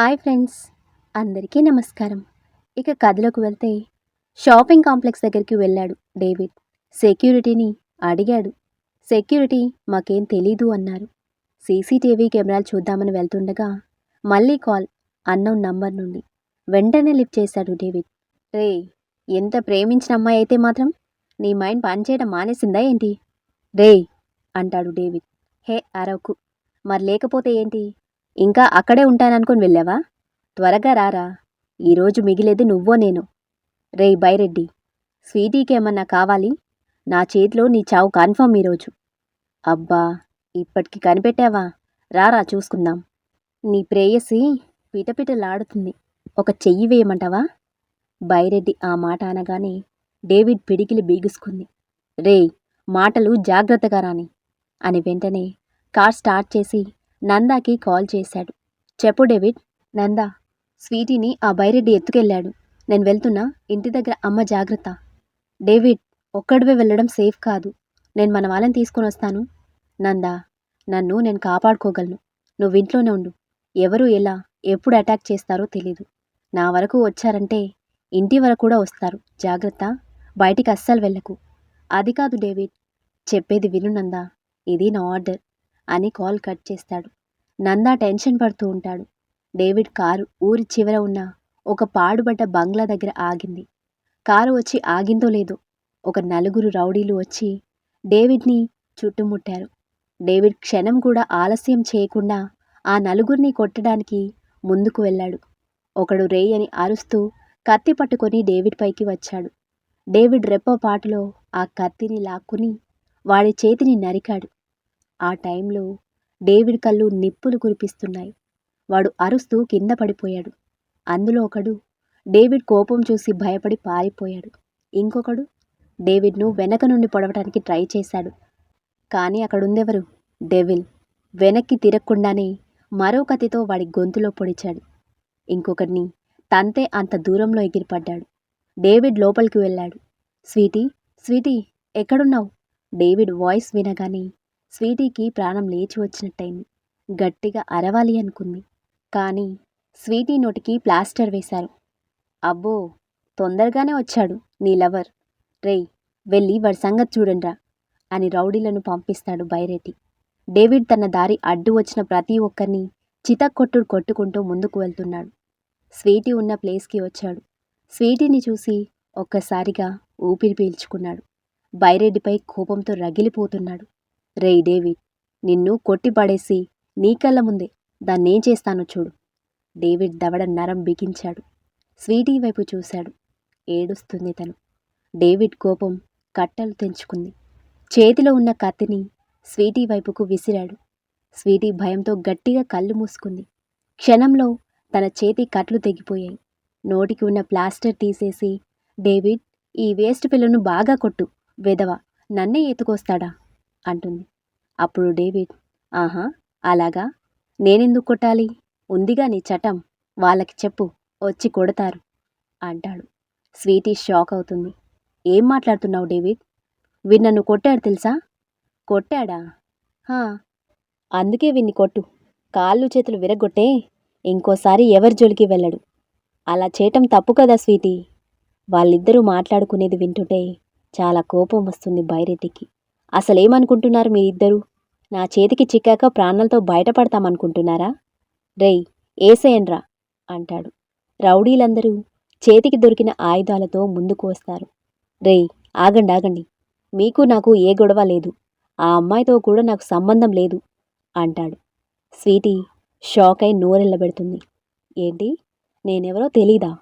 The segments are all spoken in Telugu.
హాయ్ ఫ్రెండ్స్ అందరికీ నమస్కారం. ఇక కథలోకి వెళ్తే షాపింగ్ కాంప్లెక్స్ దగ్గరికి వెళ్ళాడు డేవిడ్. సెక్యూరిటీని అడిగాడు. సెక్యూరిటీ మాకేం తెలీదు అన్నారు. సీసీటీవీ కెమెరాలు చూద్దామని వెళ్తుండగా మళ్ళీ కాల్ అన్నోన్ నంబర్ నుండి. వెంటనే లిఫ్ట్ చేశాడు డేవిడ్. రే ఎంత ప్రేమించిన అమ్మాయి అయితే మాత్రం నీ మైండ్ పనిచేయడం మానేసిందా ఏంటి? రే అంటాడు డేవిడ్. హే అరవకు. మరి లేకపోతే ఏంటి? ఇంకా అక్కడే ఉంటాననుకుని వెళ్ళావా? త్వరగా రారా. ఈరోజు మిగిలేది నువ్వో నేను. రేయ్ బైరెడ్డి స్వీటీకి ఏమన్నా కావాలి? నా చేతిలో నీ చావు కన్ఫర్మ్ ఈరోజు అబ్బా ఇప్పటికి కనిపెట్టావా? రారా చూసుకుందాం. నీ ప్రేయసి పిటపిటలాడుతుంది. ఒక చెయ్యి వేయమంటావా? బైరెడ్డి ఆ మాట అనగానే డేవిడ్ పిడికిలి బీగుసుకుంది. రేయ్ మాటలు జాగ్రత్తగా రాని అని వెంటనే కార్ స్టార్ట్ చేసి నందాకి కాల్ చేశాడు. చెప్పు డేవిడ్ నందా స్వీటీని ఆ బైరెడ్డి ఎత్తుకెళ్ళాడు. నేను వెళ్తున్నా ఇంటి దగ్గర అమ్మ జాగ్రత్త. డేవిడ్ ఒక్కడివే వెళ్ళడం సేఫ్ కాదు. నేను మన వాళ్ళని తీసుకొని వస్తాను. నందా నన్ను నేను కాపాడుకోగలను. నువ్వు ఇంట్లోనే ఉండు. ఎవరు ఎలా ఎప్పుడు అటాక్ చేస్తారో తెలీదు. నా వరకు వచ్చారంటే ఇంటి వరకు కూడా వస్తారు. జాగ్రత్త బయటికి అస్సలు వెళ్ళకు. అది కాదు డేవిడ్ చెప్పేది విను నందా. ఇది నా ఆర్డర్. అని కాల్ కట్ చేస్తాడు. నందా టెన్షన్ పడుతూ ఉంటాడు. డేవిడ్ కారు ఊరి చివర ఉన్న ఒక పాడుబడ్డ బంగ్లా దగ్గర ఆగింది. కారు వచ్చి ఆగిందో లేదో ఒక నలుగురు రౌడీలు వచ్చి డేవిడ్ని చుట్టుముట్టారు. డేవిడ్ క్షణం కూడా ఆలస్యం చేయకుండా ఆ నలుగురిని కొట్టడానికి ముందుకు వెళ్ళాడు. ఒకడు రేయ్ అని అరుస్తూ కత్తి పట్టుకొని డేవిడ్ పైకి వచ్చాడు. డేవిడ్ రెప్పపాటులో ఆ కత్తిని లాక్కుని వాడి చేతిని నరికాడు. ఆ టైంలో డేవిడ్ కళ్ళు నిప్పులు కురిపిస్తున్నాయి. వాడు అరుస్తూ కింద పడిపోయాడు. అందులో ఒకడు డేవిడ్ కోపం చూసి భయపడి పారిపోయాడు. ఇంకొకడు డేవిడ్ను వెనక నుండి పొడవటానికి ట్రై చేశాడు. కానీ అక్కడుందెవరు? డెవిల్. వెనక్కి తిరగకుండానే మరో కత్తితో వాడి గొంతులో పొడిచాడు. ఇంకొకడిని తంతే అంత దూరంలో ఎగిరిపడ్డాడు. డేవిడ్ లోపలికి వెళ్ళాడు. స్వీటీ స్వీటీ ఎక్కడున్నావు? డేవిడ్ వాయిస్ వినగానే స్వీటీకి ప్రాణం లేచి వచ్చినట్టయింది. గట్టిగా అరవాలి అనుకుంది. కానీ స్వీటీ నోటికి ప్లాస్టర్ వేశారు. అబ్బో తొందరగానే వచ్చాడు నీ లవర్. రేయ్ వెళ్ళి వాడి సంగతి చూడండిరా అని రౌడీలను పంపిస్తాడు బైరెడ్డి. డేవిడ్ తన దారి అడ్డు వచ్చిన ప్రతి ఒక్కరిని చితక్కొట్టుడు కొట్టుకుంటూ ముందుకు వెళ్తున్నాడు. స్వీటీ ఉన్న ప్లేస్కి వచ్చాడు. స్వీటీని చూసి ఒక్కసారిగా ఊపిరి పీల్చుకున్నాడు. బైరెడ్డిపై కోపంతో రగిలిపోతున్నాడు. రేయ్ డేవిడ్ నిన్ను కొట్టి పడేసి నీ కళ్ళ ముందే దాన్నేం చేస్తానో చూడు. డేవిడ్ దవడ నరం బిగించాడు. స్వీటీ వైపు చూశాడు. ఏడుస్తుంది తను. డేవిడ్ కోపం కట్టలు తెంచుకుంది. చేతిలో ఉన్న కత్తిని స్వీటీ వైపుకు విసిరాడు. స్వీటీ భయంతో గట్టిగా కళ్ళు మూసుకుంది. క్షణంలో తన చేతి కట్లు తెగిపోయాయి. నోటికి ఉన్న ప్లాస్టర్ తీసేసి డేవిడ్ ఈ వేస్ట్ పిల్లను బాగా కొట్టు. వెదవ నన్నే ఎత్తుకొస్తాడా? అంటుంది. అప్పుడు డేవిడ్ ఆహా అలాగా? నేనెందుకు కొట్టాలి? ఉందిగా నీ చటం వాళ్ళకి చెప్పు వచ్చి కొడతారు అంటాడు. స్వీటీ షాక్ అవుతుంది. ఏం మాట్లాడుతున్నావు డేవిడ్? వీడు నన్ను కొట్టాడు తెలుసా? కొట్టాడా? హా అందుకే విన్ని కొట్టు. కాళ్ళు చేతులు విరగొట్టే ఇంకోసారి ఎవరి జోలికి వెళ్ళడు. అలా చేయటం తప్పు కదా స్వీటీ? వాళ్ళిద్దరూ మాట్లాడుకునేది వింటుంటే చాలా కోపం వస్తుంది బైరెడ్డికి. అసలేమనుకుంటున్నారు మీరిద్దరూ? నా చేతికి చిక్కాక ప్రాణాలతో బయటపడతామనుకుంటున్నారా? రేయ్ ఏసేయన్రా అంటాడు. రౌడీలందరూ చేతికి దొరికిన ఆయుధాలతో ముందుకు వస్తారు. రేయ్ ఆగండి ఆగండి. మీకు నాకు ఏ గొడవ లేదు. ఆ అమ్మాయితో కూడా నాకు సంబంధం లేదు అంటాడు. స్వీటీ షాక్ అయి నోరెళ్ళబెడుతుంది. ఏంటి? నేనెవరో తెలీదా?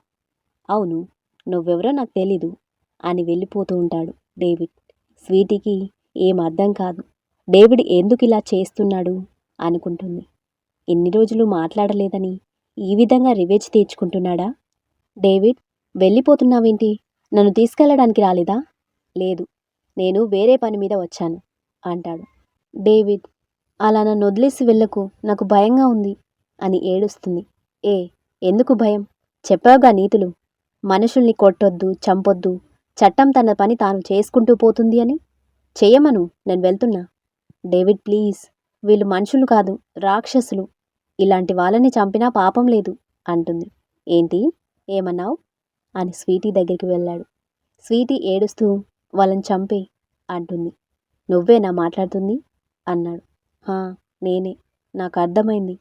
అవును నువ్వెవరో నాకు తెలీదు అని వెళ్ళిపోతూ ఉంటాడు డేవిడ్. స్వీటీకి ఏం అర్థం కాదు. డేవిడ్ ఎందుకు ఇలా చేస్తున్నాడు? అనుకుంటుంది. ఇన్ని రోజులు మాట్లాడలేదని ఈ విధంగా రివేజ్ తీర్చుకుంటున్నాడా? డేవిడ్ వెళ్ళిపోతున్నావేంటి? నన్ను తీసుకెళ్ళడానికి రాలేదా? లేదు నేను వేరే పని మీద వచ్చాను అంటాడు. డేవిడ్ అలా నన్ను వదిలేసి వెళ్ళకు నాకు భయంగా ఉంది అని ఏడుస్తుంది. ఏ ఎందుకు భయం? చెప్పావుగా నీతులు. మనుషుల్ని కొట్టొద్దు చంపొద్దు చట్టం తన పని తాను చేసుకుంటూ పోతుంది అని? చేయమను నేను వెళ్తున్నా. David please. వీళ్ళు మనుషులు కాదు రాక్షసులు. ఇలాంటి వాళ్ళని చంపినా పాపం లేదు అంటుంది. ఏంటి? ఏమన్నావు? అని స్వీటీ దగ్గరికి వెళ్ళాడు. స్వీటీ ఏడుస్తూ వాళ్ళని చంపే అంటుంది. నువ్వేనా మాట్లాడుతుంది? అన్నాడు. "హా, నేనే. నాకు అర్థమైంది.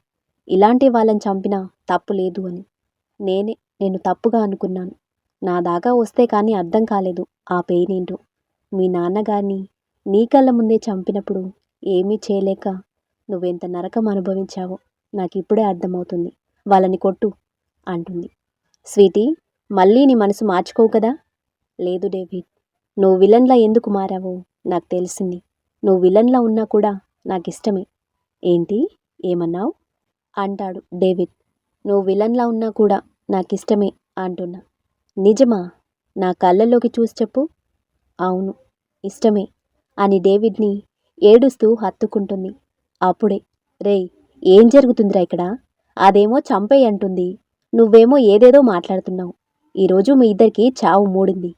ఇలాంటి వాళ్ళని చంపినా తప్పు లేదు అని. నేనే నేను తప్పుగా అనుకున్నాను. నా దాకా వస్తే కానీ అర్థం కాలేదు ఆ పెయిన్ ఏంటో. మీ నాన్నగారిని నీ కళ్ళ ముందే చంపినప్పుడు ఏమీ చేయలేక నువ్వెంత నరకం అనుభవించావో నాకు ఇప్పుడే అర్థమవుతుంది. వాళ్ళని కొట్టు అంటుంది. స్వీటీ మళ్ళీ నీ మనసు మార్చుకోవు కదా? లేదు డేవిడ్ నువ్వు విలన్లా ఎందుకు మారావో నాకు తెలిసింది. నువ్వు విలన్లా ఉన్నా కూడా నాకు ఇష్టమే ఏంటి? ఏమన్నావు? అంటాడు డేవిడ్. నువ్వు విలన్లా ఉన్నా కూడా నాకు ఇష్టమే అంటున్నా. నిజమా? నా కళ్ళల్లోకి చూసి చెప్పు. అవును ఇష్టమే అని డేవిడ్ని ఏడుస్తూ హత్తుకుంటుంది. అప్పుడే రేయ్ ఏం జరుగుతుందిరా ఇక్కడ? అదేమో చంపేయి అంటుంది. నువ్వేమో ఏదేదో మాట్లాడుతున్నావు. ఈరోజు మీ ఇద్దరికి చావు మూడింది.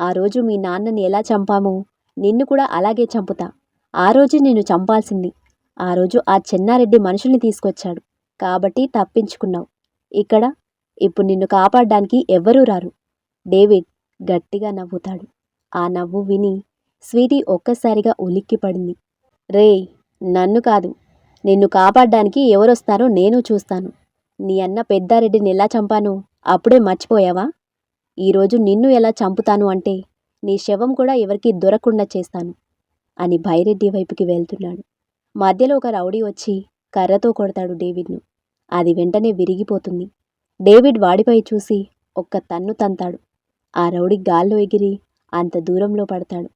ఆ రోజు మీ నాన్నని ఎలా చంపామో నిన్ను కూడా అలాగే చంపుతా. ఆ రోజు నిన్ను చంపాల్సింది. ఆ రోజు ఆ చెన్నారెడ్డి మనుషుల్ని తీసుకొచ్చాడు. కాబట్టి తప్పించుకున్నావు. ఇక్కడ ఇప్పుడు నిన్ను కాపాడడానికి ఎవ్వరూ రారు. డేవిడ్ గట్టిగా నవ్వుతాడు. ఆ నవ్వు విని స్వీటీ ఒక్కసారిగా ఉలిక్కిపడింది రేయ్ నన్ను కాదు. నిన్ను కాపాడ్డానికి ఎవరొస్తారో నేను చూస్తాను. నీ అన్న పెద్దారెడ్డిని ఎలా చంపాను అప్పుడే మర్చిపోయావా? ఈరోజు నిన్ను ఎలా చంపుతాను అంటే నీ శవం కూడా ఎవరికీ దొరకకుండా చేస్తాను అని భైరెడ్డి వైపుకి వెళ్తున్నాడు. మధ్యలో ఒక రౌడీ వచ్చి కర్రతో కొడతాడు డేవిడ్ను. అది వెంటనే విరిగిపోతుంది. డేవిడ్ వాడిపై చూసి ఒక్క తన్ను తంతాడు. ఆ రౌడీ గాల్లో ఎగిరి అంత దూరంలో పడతాడు.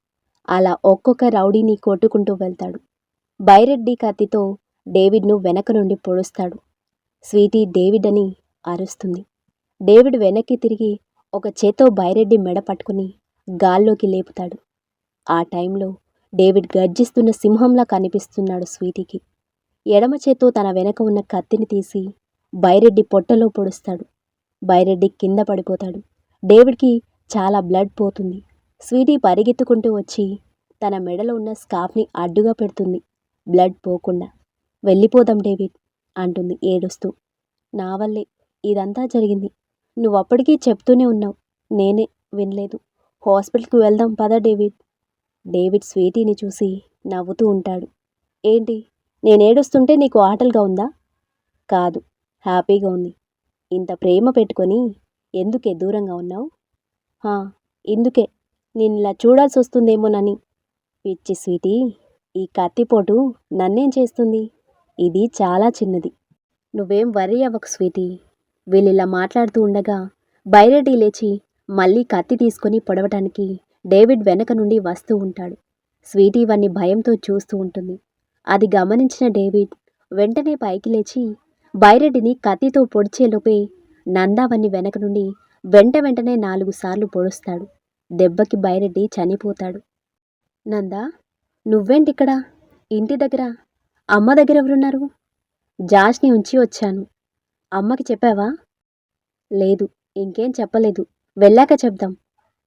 అలా ఒక్కొక్క రౌడీని కొట్టుకుంటూ వెళ్తాడు. బైరెడ్డి కత్తితో డేవిడ్ను వెనక నుండి పొడుస్తాడు. స్వీటీ డేవిడ్ అని అరుస్తుంది. డేవిడ్ వెనక్కి తిరిగి ఒక చేత్తో బైరెడ్డి మెడ పట్టుకుని గాల్లోకి లేపుతాడు. ఆ టైంలో డేవిడ్ గర్జిస్తున్న సింహంలా కనిపిస్తున్నాడు స్వీటీకి. ఎడమ చేత్తో తన వెనక ఉన్న కత్తిని తీసి బైరెడ్డి పొట్టలో పొడుస్తాడు. బైరెడ్డి కింద పడిపోతాడు. డేవిడ్కి చాలా బ్లడ్ పోతుంది. స్వీటీ పరిగెత్తుకుంటూ వచ్చి తన మెడలో ఉన్న స్కార్ఫ్ని అడ్డుగా పెడుతుంది. బ్లడ్ పోకుండా. వెళ్ళిపోదాం డేవిడ్ అంటుంది ఏడుస్తూ. నా వల్లే ఇదంతా జరిగింది. నువ్వు అప్పటికీ చెప్తూనే ఉన్నావు. నేనే వినలేదు. హాస్పిటల్కి వెళ్దాం పద డేవిడ్. డేవిడ్ స్వీటీని చూసి నవ్వుతూ ఉంటాడు. ఏంటి? నేను ఏడుస్తుంటే నీకు ఆటలుగా ఉందా? కాదు. హ్యాపీగా ఉంది. ఇంత ప్రేమ పెట్టుకొని ఎందుకే దూరంగా ఉన్నావు? ఇందుకే. నేను ఇలా చూడాల్సి వస్తుందేమోనని పిచ్చి స్వీటీ ఈ కత్తిపోటు నన్నేం చేస్తుంది? ఇది చాలా చిన్నది. నువ్వేం వర్రీ అవ్వకు స్వీటీ. వీళ్ళిలా మాట్లాడుతూ ఉండగా బైరెడ్డి లేచి మళ్ళీ కత్తి తీసుకొని పొడవటానికి డేవిడ్ వెనక నుండి వస్తూ ఉంటాడు. స్వీటీ వాన్ని భయంతో చూస్తూ ఉంటుంది. అది గమనించిన డేవిడ్ వెంటనే పైకి లేచి బైరెడ్డిని కత్తితో పొడిచేలోపే నందావన్ని వెనక నుండి వెంట వెంటనే నాలుగు సార్లు పొడుస్తాడు. దెబ్బకి బైరెడ్డి చనిపోతాడు. నందా నువ్వేంటిక్కడ? ఇంటి దగ్గర? అమ్మ దగ్గర ఎవరున్నారు? జాష్ని ఉంచి వచ్చాను. అమ్మకి చెప్పావా? లేదు ఇంకేం చెప్పలేదు. వెళ్ళాక చెప్దాం.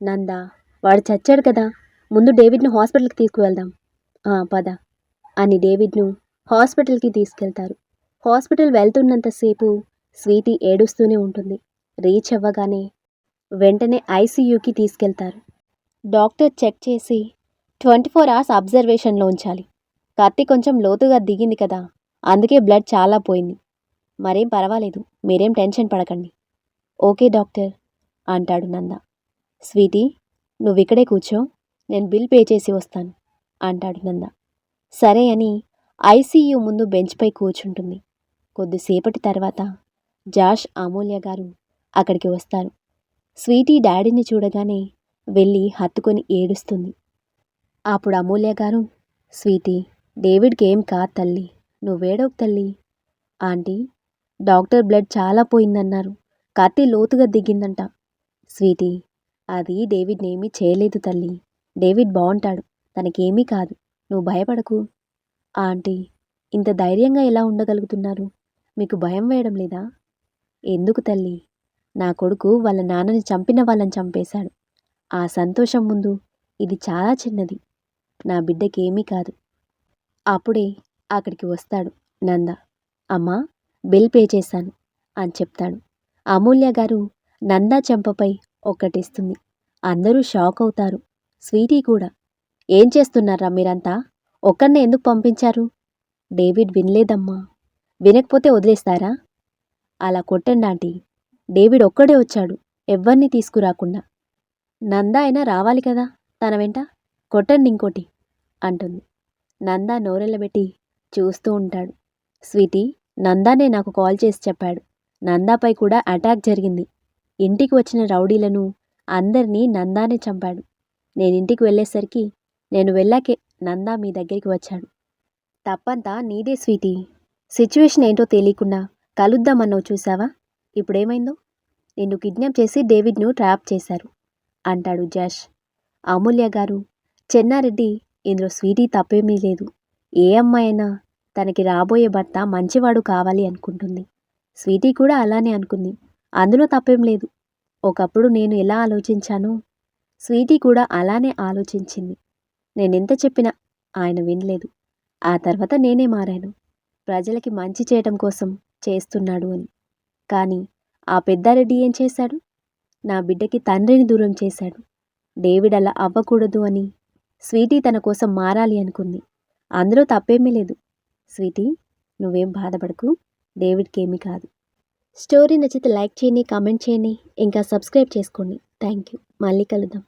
నందా వాడు చచ్చాడు కదా. ముందు డేవిడ్ను హాస్పిటల్కి తీసుకువెళ్దాం. పద అని డేవిడ్ను హాస్పిటల్కి తీసుకెళ్తారు. హాస్పిటల్ వెళ్తున్నంతసేపు స్వీటీ ఏడుస్తూనే ఉంటుంది. రీచ్ అవ్వగానే వెంటనే ఐసీయూకి తీసుకెళ్తారు. డాక్టర్ చెక్ చేసి ట్వంటీ ఫోర్ అవర్స్ అబ్జర్వేషన్లో ఉంచాలి. కత్తి కొంచెం లోతుగా దిగింది కదా అందుకే బ్లడ్ చాలా పోయింది. మరేం పర్వాలేదు మీరేం టెన్షన్ పడకండి. ఓకే డాక్టర్ అంటాడు నంద. స్వీటీ నువ్వు ఇక్కడే కూర్చో నేను బిల్ పే చేసి వస్తాను అంటాడు నంద. సరే అని ఐసీయూ ముందు బెంచ్పై కూర్చుంటుంది. కొద్దిసేపటి తర్వాత జాష్ అమూల్య గారు అక్కడికి వస్తారు. స్వీటీ డాడీని చూడగానే వెళ్ళి హత్తుకొని ఏడుస్తుంది. అప్పుడు అమూల్య గారు స్వీటీ డేవిడ్కి ఏం కాదు తల్లి నువ్వేడోకు తల్లి? ఆంటీ డాక్టర్ బ్లడ్ చాలా పోయిందన్నారు కత్తి లోతుగా దిగిందంట. స్వీటీ అది డేవిడ్ని ఏమీ చేయలేదు తల్లి డేవిడ్ బాగుంటాడు తనకేమీ కాదు నువ్వు భయపడకు. ఆంటీ ఇంత ధైర్యంగా ఎలా ఉండగలుగుతున్నారు? మీకు భయం వేయడం లేదా? ఎందుకు తల్లి నా కొడుకు వాళ్ళ నాన్నని చంపిన వాళ్ళని చంపేశాడు. ఆ సంతోషం ముందు ఇది చాలా చిన్నది. నా బిడ్డకేమీ కాదు. అప్పుడే అక్కడికి వస్తాడు నంద. అమ్మా బిల్ పే చేశాను అని చెప్తాడు. అమూల్య గారు నందా చెంపపై ఒక్కటిస్తుంది. అందరూ షాక్ అవుతారు. స్వీటీ కూడా. ఏం చేస్తున్నారా మీరంతా? ఒక్కరినే ఎందుకు పంపించారు? డేవిడ్ వినలేదమ్మా. వినకపోతే వదిలేస్తారా? అలా కొట్టండి ఆంటీ. డేవిడ్ ఒక్కడే వచ్చాడు. ఎవ్వర్నీ తీసుకురాకుండా. నందా అయినా రావాలి కదా? తన వెంట? కొట్టండి ఇంకోటి అంటుంది. నందా నోరెళ్ళబెట్టి చూస్తూ ఉంటాడు. స్వీటీ నందానే నాకు కాల్ చేసి చెప్పాడు. నందాపై కూడా అటాక్ జరిగింది. ఇంటికి వచ్చిన రౌడీలను అందరినీ నందానే చంపాడు. నేను ఇంటికి వెళ్ళేసరికి నేను వెళ్ళాకే నందా మీ దగ్గరికి వచ్చాడు. తప్పంతా నీదే స్వీటీ. సిచ్యువేషన్ ఏంటో తెలియకుండా కలుద్దామన్నావు చూసావా? ఇప్పుడేమైందో? నిన్ను కిడ్నాప్ చేసి డేవిడ్ను ట్రాప్ చేశారు. అంటాడు జాష్. అమూల్య గారు చెన్నారెడ్డి ఇందులో స్వీటీ తప్పేమీ లేదు. ఏ అమ్మాయైనా తనకి రాబోయే భర్త మంచివాడు కావాలి అనుకుంటుంది. స్వీటీ కూడా అలానే అనుకుంది. అందులో తప్పేం లేదు. ఒకప్పుడు నేను ఎలా ఆలోచించానో? స్వీటీ కూడా అలానే ఆలోచించింది. నేనెంత చెప్పినా ఆయన వినలేదు. ఆ తర్వాత నేనే మారాను. ప్రజలకి మంచి చేయటం కోసం చేస్తున్నాడు అని. కానీ ఆ పెద్దారెడ్డి ఏం చేశాడు? నా బిడ్డకి తండ్రిని దూరం చేశాడు. డేవిడ్ అలా అవ్వకూడదు అని స్వీటీ తన కోసం మారాలి అనుకుంది. అందులో తప్పేమీ లేదు. స్వీటీ నువ్వేం బాధపడకు. డేవిడ్కి ఏమీ కాదు. స్టోరీ నచ్చితే లైక్ చేయండి కామెంట్ చేయండి. ఇంకా సబ్స్క్రైబ్ చేసుకోండి. థ్యాంక్ యూ మళ్ళీ కలుద్దాం.